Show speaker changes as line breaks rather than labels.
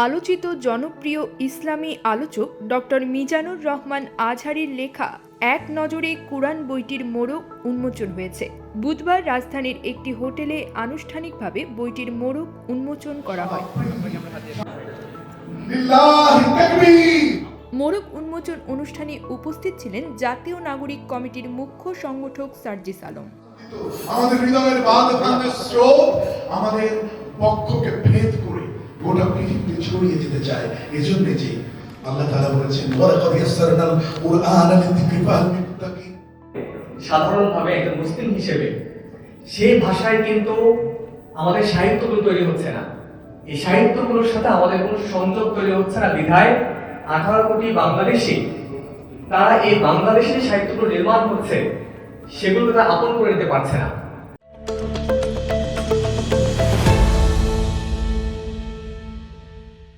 আলোচিত জনপ্রিয় ইসলামী আলোচক ডক্টর মিজানুর রহমান আজহারির লেখা এক নজরে কোরআন বইটির মোড়ক উন্মোচন হয়েছে। বুধবার রাজধানীর একটি হোটেলে আনুষ্ঠানিকভাবে বইটির মোড়ক উন্মোচন করা হয়। মোড়ক উন্মোচন অনুষ্ঠানে উপস্থিত ছিলেন জাতীয় নাগরিক কমিটির মুখ্য সংগঠক সার্জিস আলম।
আমাদের হৃদয়ের বাঁধ আমাদের পক্ষকে ভেদ গোটা পৃথিবীতে ছড়িয়ে যেতে চায়। এজন্য যে আল্লাহ তাআলা বলেছেন, ওয়ালাকাদ কুরআনা
সাধারণভাবে একজন মুসলিম হিসেবে সেই ভাষায় কিন্তু আমাদের সাহিত্যগুলো তৈরি হচ্ছে না। এই সাহিত্যগুলোর সাথে আমাদের কোনো সংযোগ তৈরি হচ্ছে না। বিধায় আঠারো কোটি বাংলাদেশি তারা এই বাংলাদেশি সাহিত্যগুলো নির্মাণ হচ্ছে সেগুলো তারা আপন করে নিতে পারছে না।